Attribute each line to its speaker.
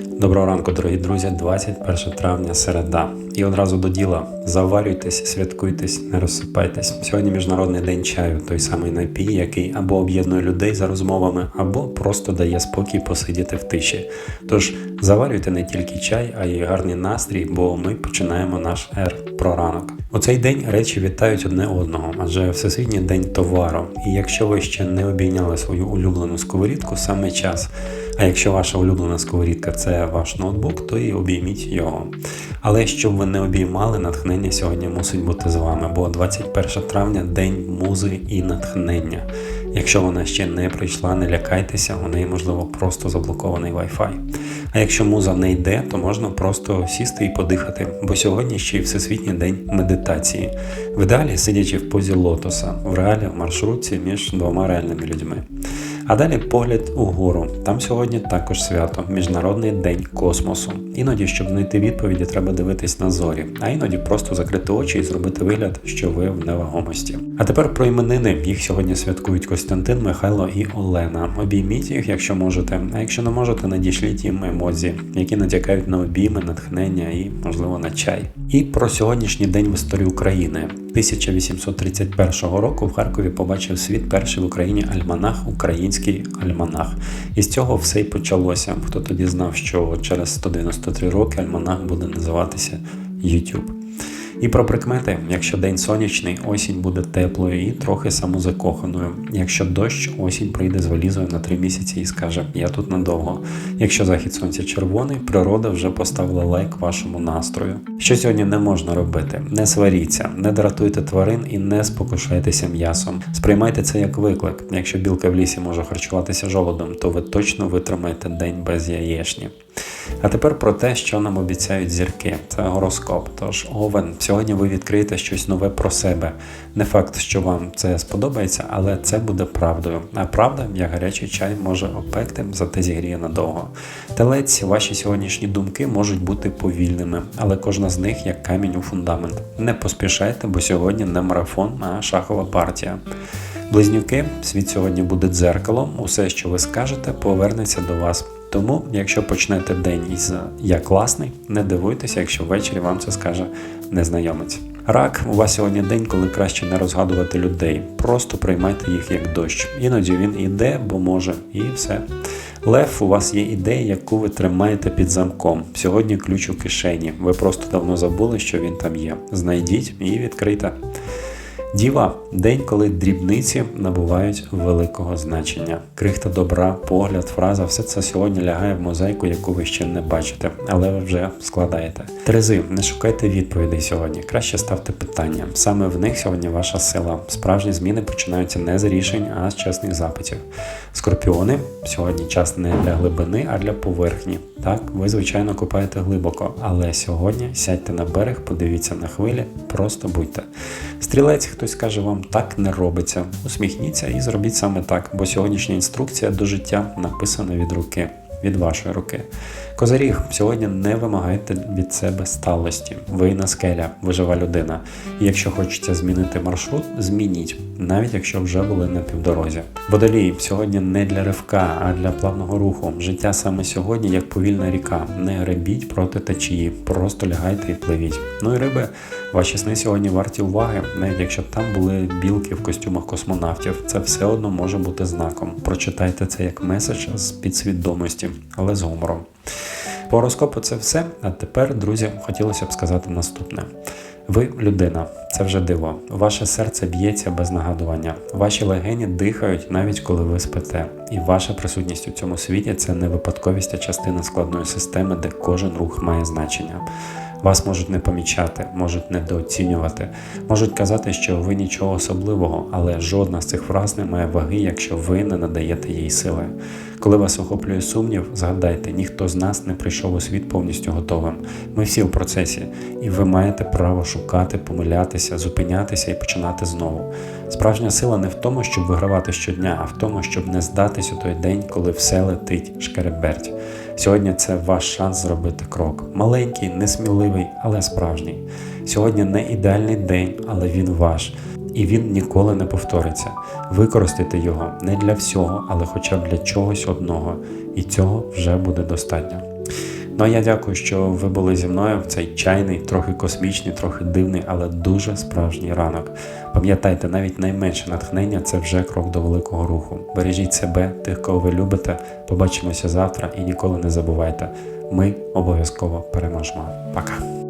Speaker 1: Доброго ранку, дорогі друзі, 21 травня, середа. І одразу до діла. Заварюйтесь, святкуйтесь, не розсипайтесь. Сьогодні міжнародний день чаю, той самий напій, який або об'єднує людей за розмовами, або просто дає спокій посидіти в тиші. Тож заварюйте не тільки чай, а й гарний настрій, бо ми починаємо наш ер про ранок. У цей день речі вітають одне одного, адже Всесвітній день товару. І якщо ви ще не обійняли свою улюблену сковорідку, саме час. А якщо ваша улюблена сковорідка це ваш ноутбук, то і обійміть його. Але щоб ви не обіймали, натхнення сьогодні мусить бути з вами, бо 21 травня день музи і натхнення. Якщо вона ще не прийшла, не лякайтеся, у неї можливо просто заблокований Wi-Fi. А якщо муза не йде, то можна просто сісти і подихати, бо сьогодні ще й Всесвітній день медитації. В ідеалі сидячи в позі лотоса, в реалі в маршрутці між двома реальними людьми. А далі погляд угору. Там сьогодні також свято Міжнародний день космосу. Іноді, щоб знайти відповіді, треба дивитись на зорі, а іноді просто закрити очі і зробити вигляд, що ви в невагомості. А тепер про іменини. Їх сьогодні святкують Костянтин, Михайло і Олена. Обійміть їх, якщо можете. А якщо не можете, надішліть їм емодзі, які натякають на обійми, натхнення і, можливо, на чай. І про сьогоднішній день в історії України. 1831 року в Харкові побачив світ перший в Україні альманах, український альманах. І з цього все й почалося. Хто тоді знав, що через 193 роки альманах буде називатися YouTube. І про прикмети, якщо день сонячний, осінь буде теплою і трохи самозакоханою. Якщо дощ, осінь прийде з валізою на три місяці і скаже: Я тут надовго. Якщо захід сонця червоний, природа вже поставила лайк вашому настрою. Що сьогодні не можна робити? Не сваріться, не дратуйте тварин і не спокушайтеся м'ясом. Сприймайте це як виклик. Якщо білка в лісі може харчуватися жолодом, то ви точно витримаєте день без яєшні. А тепер про те, що нам обіцяють зірки. Це гороскоп. Тож, Овен, сьогодні ви відкриєте щось нове про себе. Не факт, що вам це сподобається, але це буде правдою. А правда, як гарячий чай, може опекти, зате зігріє надовго. Телець, ваші сьогоднішні думки можуть бути повільними, але кожна з них як камінь у фундамент. Не поспішайте, бо сьогодні не марафон, а шахова партія. Близнюки, світ сьогодні буде дзеркалом, усе, що ви скажете, повернеться до вас. Тому, якщо почнете день із я класний, не дивуйтеся, якщо ввечері вам це скаже незнайомець. Рак, у вас сьогодні день, коли краще не розгадувати людей. Просто приймайте їх як дощ. Іноді він іде, бо може, і все. Лев, у вас є ідея, яку ви тримаєте під замком. Сьогодні ключ у кишені. Ви просто давно забули, що він там є. Знайдіть і відкрийте. Діва день, коли дрібниці набувають великого значення. Крихта добра, погляд, фраза все це сьогодні лягає в мозаїку, яку ви ще не бачите, але ви вже складаєте. Терези, не шукайте відповідей сьогодні. Краще ставте питання. Саме в них сьогодні ваша сила. Справжні зміни починаються не з рішень, а з чесних запитів. Скорпіони сьогодні час не для глибини, а для поверхні. Так, ви звичайно купаєте глибоко, але сьогодні сядьте на берег, подивіться на хвилі, просто будьте. Стрілець, хтось каже вам, так не робиться. Усміхніться і зробіть саме так, бо сьогоднішня інструкція до життя написана від руки, від вашої руки. Козаріг, сьогодні не вимагайте від себе сталості. Ви на скеля, ви жива людина. І якщо хочеться змінити маршрут, змініть, навіть якщо вже були на півдорозі. Водолій, сьогодні не для ривка, а для плавного руху. Життя саме сьогодні як повільна ріка. Не гребіть проти течії, просто лягайте і пливіть. Ну і риби, ваші сни сьогодні варті уваги, навіть якщо там були білки в костюмах космонавтів, це все одно може бути знаком. Прочитайте це як меседж з підсвідомості, але з гумором. По гороскопу це все. А тепер, друзі, хотілося б сказати наступне. Ви людина, це вже диво. Ваше серце б'ється без нагадування. Ваші легені дихають навіть коли ви спите. І ваша присутність у цьому світі це не випадковість, а частина складної системи, де кожен рух має значення. Вас можуть не помічати, можуть недооцінювати, можуть казати, що ви нічого особливого, але жодна з цих фраз не має ваги, якщо ви не надаєте їй сили. Коли вас охоплює сумнів, згадайте, ніхто з нас не прийшов у світ повністю готовим. Ми всі в процесі, і ви маєте право шукати, помилятися, зупинятися і починати знову. Справжня сила не в тому, щоб вигравати щодня, а в тому, щоб не здатись у той день, коли все летить шкереберть. Сьогодні це ваш шанс зробити крок. Маленький, несміливий, але справжній. Сьогодні не ідеальний день, але він ваш. І він ніколи не повториться. Використайте його не для всього, але хоча б для чогось одного. І цього вже буде достатньо. Ну а я дякую, що ви були зі мною в цей чайний, трохи космічний, трохи дивний, але дуже справжній ранок. Пам'ятайте, навіть найменше натхнення це вже крок до великого руху. Бережіть себе, тих, кого ви любите. Побачимося завтра і ніколи не забувайте. Ми обов'язково переможемо. Пока.